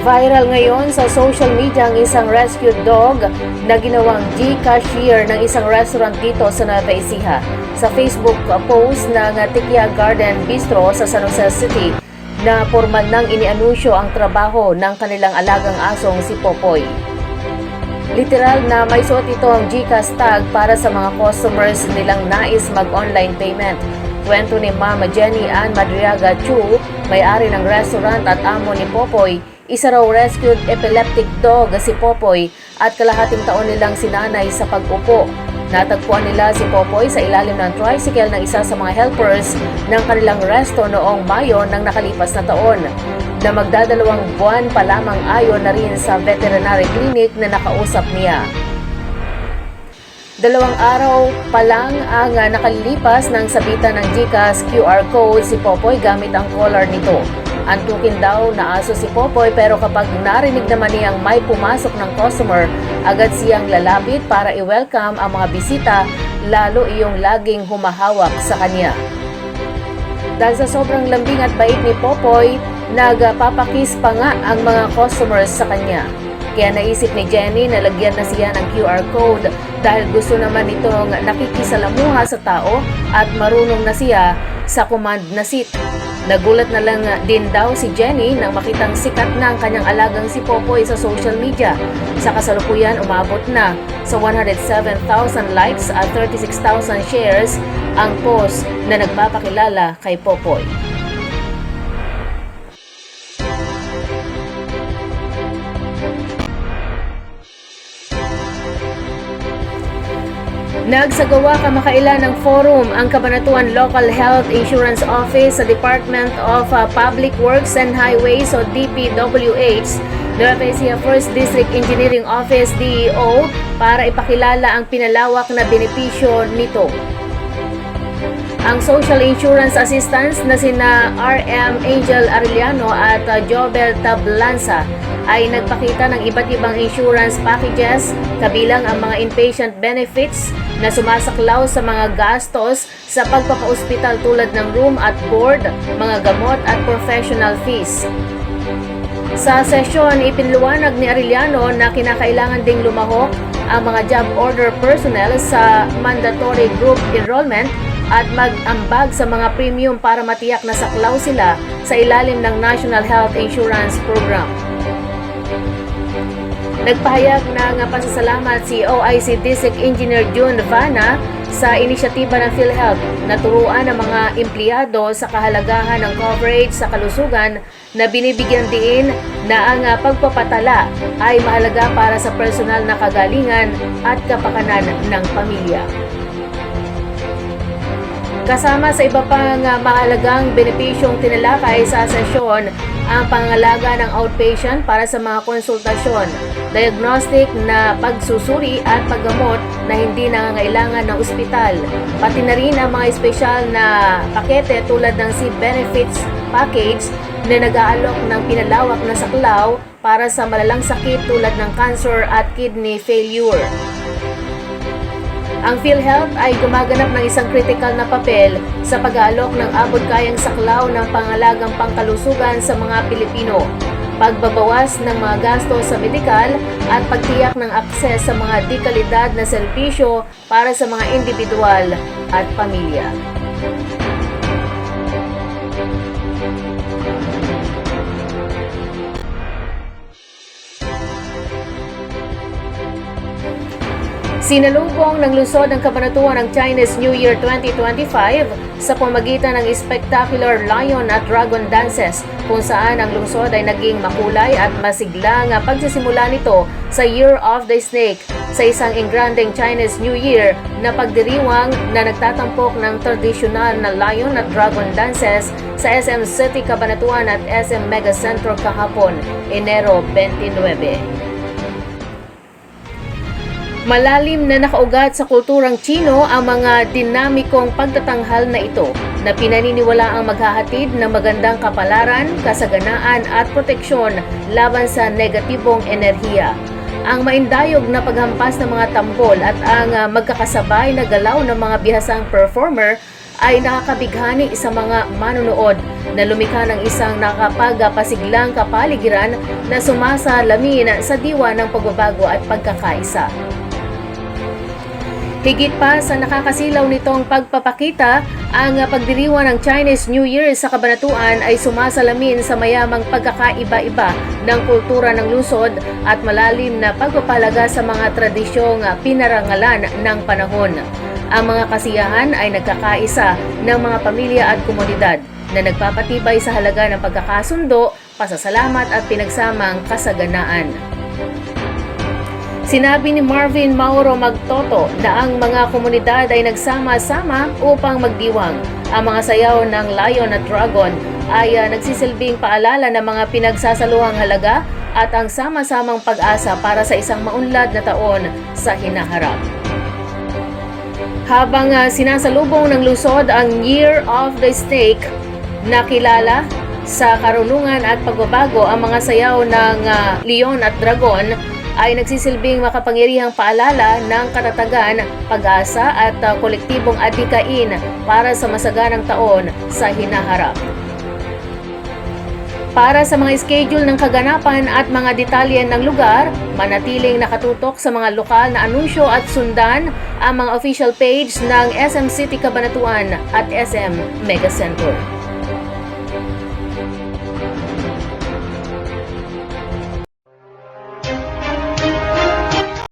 Viral ngayon sa social media ang isang rescued dog na ginawang G-cashier ng isang restaurant dito sa Nueva Ecija. Sa Facebook post ng Tikia Garden Bistro sa San Jose City na formal nang inianunsyo ang trabaho ng kanilang alagang asong si Popoy. Literal na may suot ito ang GCash tag para sa mga customers nilang nais mag-online payment. Kwento ni Mama Jenny Ann Madriaga Chu, may-ari ng restaurant at amo ni Popoy, isa raw rescued epileptic dog si Popoy at kalahating taon nilang sinanay sa pag-upo. Natagpuan nila si Popoy sa ilalim ng tricycle ng isa sa mga helpers ng kanilang resto noong Mayo ng nakalipas na taon na magdadalawang buwan pa lamang ayon na rin sa veterinary clinic na nakausap niya. Dalawang araw pa lang ang nakalilipas ng sabitan ng GCash QR code si Popoy gamit ang collar nito. Antukin daw na aso si Popoy pero kapag narinig naman niyang may pumasok ng customer, agad siyang lalapit para i-welcome ang mga bisita lalo iyong laging humahawak sa kanya. Dahil sa sobrang lambing at bait ni Popoy, nagpapakis pa nga ang mga customers sa kanya. Kaya naisip ni Jenny na lagyan na siya ng QR code dahil gusto naman nitong nakikisalamuha sa tao at marunong na siya sa command na seat. Nagulat na lang din daw si Jenny nang makitang sikat na ang kanyang alagang si Popoy sa social media. Sa kasalukuyan, umabot na sa 107,000 likes at 36,000 shares ang post na nagpapakilala kay Popoy. Nagsagawa kamakailan ng forum ang Kabanatuan Local Health Insurance Office sa Department of uh, Public Works and Highways o DPWH Nueva Ecija First District Engineering Office DEO para ipakilala ang pinalawak na benepisyo nito. Ang social insurance assistance na sina RM Angel Arellano at uh, Jobel Tablanza ay nagpakita ng iba't ibang insurance packages kabilang ang mga inpatient benefits na sumasaklaw sa mga gastos sa pagpapaospital tulad ng room at board, mga gamot at professional fees. Sa sesyon, ipinluwanag ni Arellano na kinakailangan ding lumahok ang mga job order personnel sa mandatory group enrollment at mag-ambag sa mga premium para matiyak na saklaw sila sa ilalim ng National Health Insurance Program. Nagpahayag ng pasasalamat si OIC District Engineer June Vana sa inisyatiba ng PhilHealth na turuan ng mga empleyado sa kahalagahan ng coverage sa kalusugan na binibigyan diin na ang pagpapatala ay mahalaga para sa personal na kagalingan at kapakanan ng pamilya. Kasama sa iba pang uh, mahalagang benepisyong tinalakay sa sesyon ang pangalaga ng outpatient para sa mga konsultasyon, diagnostic na pagsusuri at paggamot na hindi nangangailangan ng ospital, pati na rin ang mga espesyal na pakete tulad ng SIP Benefits Package na nag-aalok ng pinalawak na saklaw para sa malalang sakit tulad ng cancer at kidney failure. Ang PhilHealth ay gumaganap ng isang critical na papel sa pag-aalok ng abot kayang saklaw ng pangalagang pangkalusugan sa mga Pilipino, pagbabawas ng mga gastos sa medikal at pagtiyak ng akses sa mga dekalidad na serbisyo para sa mga individual at pamilya. Sinalubong ng lungsod ng kabanatuan ng Chinese New Year 2025 sa pamagitan ng spectacular lion at dragon dances kung saan ang lungsod ay naging makulay at masiglang pagsisimula nito sa Year of the Snake sa isang engrandeng Chinese New Year na pagdiriwang na nagtatampok ng tradisyonal na lion at dragon dances sa SM City Cabanatuan at SM Mega Centro kahapon, Enero 29. Malalim na nakaugat sa kulturang Chino ang mga dinamikong pagtatanghal na ito na pinaniniwala ang maghahatid ng magandang kapalaran, kasaganaan at proteksyon laban sa negatibong enerhiya. Ang maindayog na paghampas ng mga tambol at ang uh, magkakasabay na galaw ng mga bihasang performer ay nakakabighani sa mga manonood na lumikha ng isang nakapagpasiglang kapaligiran na sumasalamin sa diwa ng pagbabago at pagkakaisa. Higit pa sa nakakasilaw nitong pagpapakita, ang pagdiriwang ng Chinese New Year sa Kabanatuan ay sumasalamin sa mayamang pagkakaiba-iba ng kultura ng lungsod at malalim na pagpapalaga sa mga tradisyong pinarangalan ng panahon. Ang mga kasiyahan ay nagkakaisa ng mga pamilya at komunidad na nagpapatibay sa halaga ng pagkakasundo, pasasalamat at pinagsamang kasaganaan. Sinabi ni Marvin Mauro Magtoto na ang mga komunidad ay nagsama-sama upang magdiwang. Ang mga sayaw ng Lion at Dragon ay ah, nagsisilbing paalala ng mga pinagsasaluhang halaga at ang sama-samang pag-asa para sa isang maunlad na taon sa hinaharap. Habang ah, sinasalubong ng Luzon ang Year of the Snake, nakilala sa karunungan at pagbabago ang mga sayaw ng ah, Leon at Dragon ay nagsisilbing makapangyarihang paalala ng katatagan, pag-asa at ah, kolektibong adikain para sa masaganang taon sa hinaharap. Para sa mga schedule ng kaganapan at mga detalye ng lugar, manatiling nakatutok sa mga lokal na anunsyo at sundan ang mga official page ng SM City Cabanatuan at SM Mega Center.